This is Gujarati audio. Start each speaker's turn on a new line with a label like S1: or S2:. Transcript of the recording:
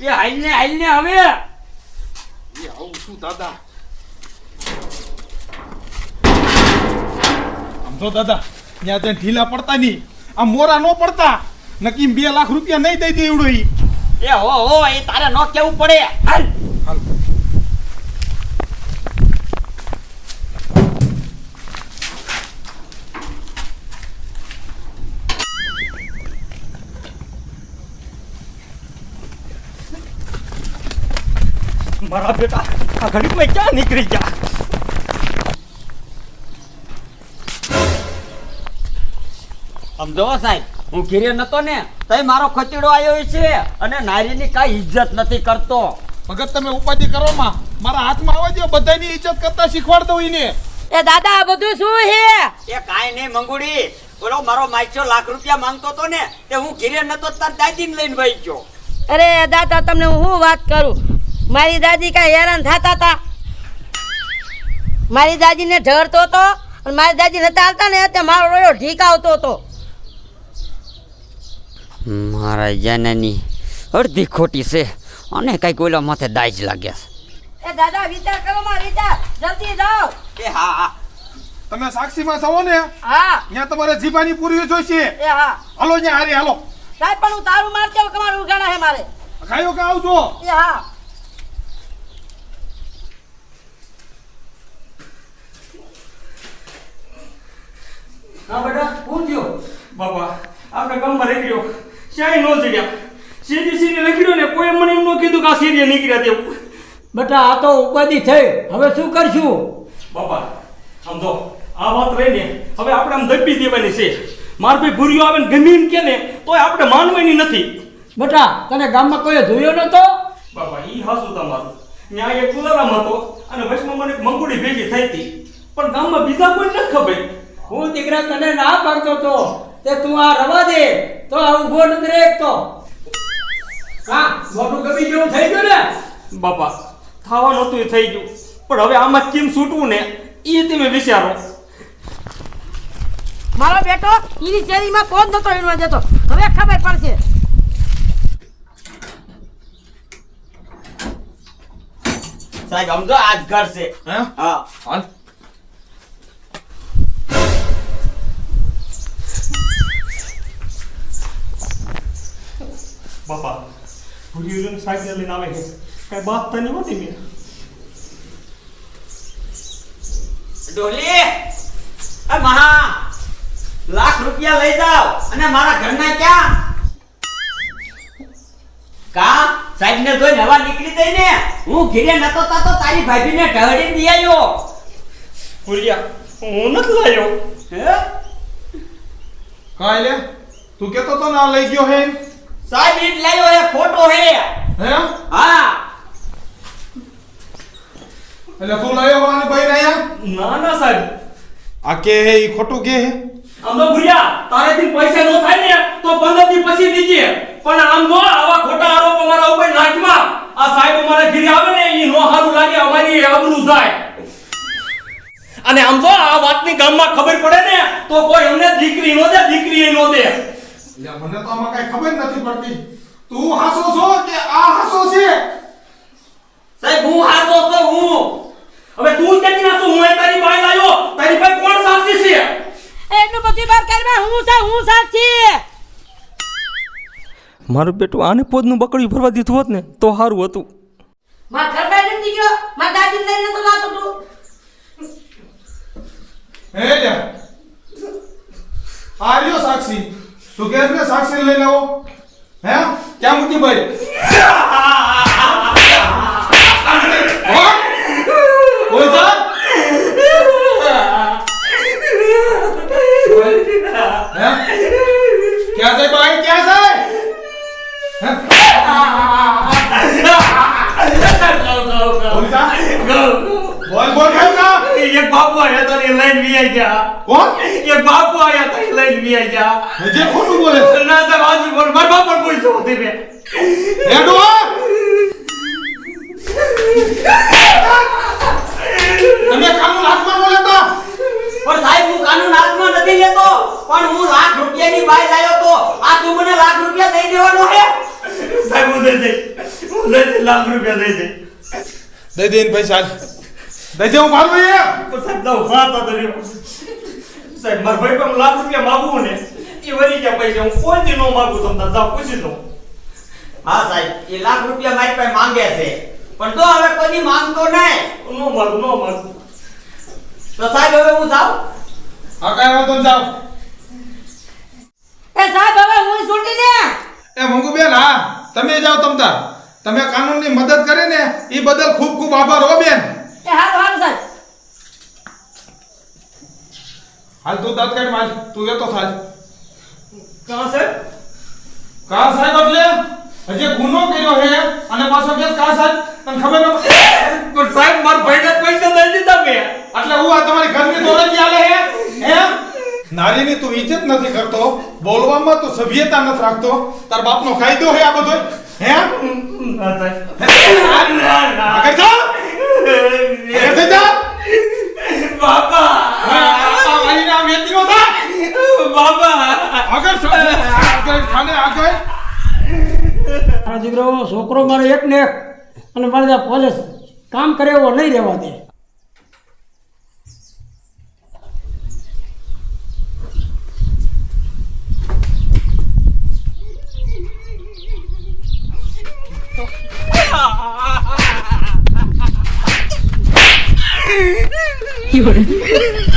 S1: એ હાલ ને હાલ ને હવે.
S2: એ આવું શું દાદા? આમ જો દાદા ત્યાં ત્યાં ઢીલા પડતા નહીં. આ મોરા નો પડતા. નક્કી બે લાખ રૂપિયા નહીં દઈ દે એવડો
S1: એ હો હો એ તારે ન કેવું પડે. હાલ. મારા બેટા આ ઘડીકમાં ક્યાં નીકળી ગયા? સમજો સાહેબ હું ઘીરે નતો ને તઈ મારો ખચેડો આવ્યો છે અને નારીની કાંઈ ઇજ્જત નથી કરતો.
S2: ભગત તમે ઉપાધિ કરો માં. મારા હાથમાં આવવા દો બધાની ઇજ્જત કરતા શીખવાડ હોય ઈને.
S3: એ દાદા આ બધું શું છે?
S1: એ કાંઈ નહીં મંગુડી. બોલો મારો માઇચો લાખ રૂપિયા માંગતો તો ને તે હું ઘીરે નતો તાર દાદીને લઈને વહી ગયો.
S3: અરે દાદા તમને હું વાત કરું? મારી દાદી કાંઈ હેરાન થતા હતા મારી દાદીને ઢળતો હતો અને મારી દાદી નતા આવતા ને તે મારો રોયો ઢીક આવતો હતો
S1: મારા જનની અડધી ખોટી છે. અને કઈ કોઈલા માથે દાજ લાગ્યા
S3: એ દાદા વિચાર કરો માં વિચાર. જલ્દી જાઓ.
S1: એ હા હા.
S2: તમે સાક્ષીમાં સવો ને?
S3: હા.
S2: ત્યાં તમારે જીભાની પૂરી જોઈશે.
S3: એ હા.
S2: હાલો ત્યાં હારે હાલો.
S3: સાહેબ પણ હું તારું મારતે તમારું ઉગાડા હે મારે.
S2: ખાયો કે આવજો?
S3: એ હા.
S4: હા બેટા હું થયો? બાપા આપણે ગામમાં રહી ગયો. ક્યાંય ન ચડ્યા. સીધી સીધી લખી ને કોઈ મને એમ ન કીધું કે આ સીધી નીકળ્યા તેવું
S5: બેટા આ તો ઉપાધિ થઈ હવે શું કરશું?
S4: બાપા સમજો આ વાત રહીને હવે આપણે આમ દબી દેવાની છે. માર ભાઈ ભૂરીઓ આવે ને ગમે એમ કે ને તોય આપણે માનવાની નથી.
S5: બેટા તને ગામમાં કોઈ જોયો નતો?
S4: બાપા ઈ હાસુ તમારું. ત્યાં એક ગુલારામ હતો અને વચમાં મને મંગુડી ભેગી થઈ હતી. પણ ગામમાં બીજા કોઈ નથી ખબર.
S5: હું દીકરા તને ના પાડતો તો તે તું આ રવા દે તો આ ઊભો નથી રહેતો હા મોટું ગમી જેવું થઈ ગયું ને?
S4: બાપા થવાનું હતું એ થઈ ગયું. પણ હવે આમાં કેમ છૂટવું ને એ તમે વિચારો.
S3: મારો બેટો એની શેરીમાં કોણ નતો ઈણવા જતો? હવે ખબર પડશે.
S1: સાહેબ સમજો આજ ઘર છે.
S2: હા.
S1: હા?
S4: બાપા ભૂરીઓ સાઈડ લઈને આવે છે. કઈ હોતી મેં
S1: ડોલી એ મહા લાખ રૂપિયા લઈ જાઓ અને મારા ઘરના ક્યાં? કા? સાહેબ ને જોઈ નવા નીકળી જઈ ને? હું ઘીરે નતો તાતો તારી ભાભીને ઢળી દી આવ્યો.
S4: ભૂરિયા હું નથી લાયો
S1: હે?
S2: કાયલે તું કેતો તો ના લઈ ગયો હે
S1: સાહેબ ઈટ લાયો એ ખોટો હે.
S2: હે?
S1: હા.
S2: એટલે તું લાયો અને ભાઈ આયા
S4: ના ના સાહેબ.
S2: આ કે હે ઈ ખોટું કે હે?
S4: અમે તો ભૂરિયા તારેથી પૈસા નો થાય ને તો પંદર દી પછી દીજે. પણ આમ જો આવા ખોટા આરોપ અમારા ઉપર નાખવા. આ સાહેબ અમારા ઘરે આવે ને એ નો સારું લાગે અમારી આબરૂ જાય. અને આમ જો આ વાતની ગામમાં ખબર પડે ને તો કોઈ અમને દીકરી નો દે દીકરી નો દે.
S2: એટલે મને તો આમાં કઈ ખબર નથી પડતી. તું હાસો છો કે આ હાસો છે?
S1: સાહેબ હું હાસો તો હું.
S4: હવે તું ક્યાંથી હાસો? હું તારી બાઈ લાયો. તારી બાઈ કોણ સાક્ષી છે?
S3: એનું બધું બાર કરવા હું છે હું સાક્ષી?
S4: મારું બેટું આને પોદનું બકડ્યું ભરવા દીધું હોત ને તો સારું હતું.
S3: માર ઘર બાર નથી ગયો? માર દાદી લઈને તો લાતો તું?
S2: હે લ્યા. આ રહ્યો સાક્ષી. તું કે ને સાક્ષી લઈને આવો. હે? ક્યાં મૂકી ભાઈ? ક્યાં છે ભાઈ? ક્યાં છે?
S4: આયા તો લઈને વી ગયા.
S2: કોણ?
S4: એક બાપુ આયા તો લઈને વી ગયા.
S2: હજી ખોટું બોલે.
S4: ના સાહેબ આજુ બોલ મારા બાપા પૂછ્યું હતી મેં.
S2: હેડો તમે કાનૂન હાથમાં બોલે તો
S1: પણ સાહેબ હું કાનૂન હાથમાં નથી લેતો પણ હું લાખ રૂપિયાની બાઈ લાયો તો આ તું મને લાખ રૂપિયા દઈ દેવાનો હે?
S4: સાહેબ હું દઈ દઈ. લઈ દે લાખ રૂપિયા લઈ દે
S2: દઈ દે પૈસા. હાલ. દઈ હું મારું એ.
S4: તો સાહેબ દઉં. હા તો સાહેબ મારા ભાઈ પણ લાખ રૂપિયા માગું ને એ વળી ગયા પૈસા હું કોઈ દી નો માગું તમને જાઓ પૂછી લો
S1: હા સાહેબ એ લાખ રૂપિયા મારી પાસે માંગે છે. પણ તો હવે કોઈ માંગતો નહીં.
S4: નો માગું નો માગું.
S1: તો સાહેબ હવે હું જાઉં?
S2: હા કાંઈ વાંધો જાઓ.
S3: એ સાહેબ હવે હું છૂટી દે
S2: એ મંગુબેન હા તમે જાઓ તમતા તમે કાનૂનની મદદ કરી ને એ બદલ ખૂબ ખૂબ આભાર હો બેન
S3: એ હારું હારું સાહેબ
S2: હાલ તું દાંત કાઢ માલ. તું એ તો થાલ.
S4: કાં સાહેબ?
S2: કા સાહેબ એટલે? હજી ગુનો કર્યો હે અને પાછો કે કા સાહેબ? તને ખબર ન?
S4: પણ સાહેબ મારા ભાઈને પૈસા દઈ દીધા મેં.
S2: એટલે હું આ તમારી ઘરની દોરજી આલે હે? હે? નારીની તું ઇજ્જત નથી કરતો. બોલવામાં તું સભ્યતા નથી રાખતો. તાર બાપનો કાયદો હે આ બધો હે?
S4: ના સાહેબ. ના ના
S2: આગળ જા આગળ જા
S4: બાપા
S2: હા, આ વાલીને આ વેચીનો થા
S4: બાપા
S2: આગળ છો આગળ ખાને આગળ
S5: આ દીકરો છોકરો મારો એક ને એક અને મારે ત્યાં પોલીસ કામ કરે એવો નહીં રહેવા દે
S3: Fiore.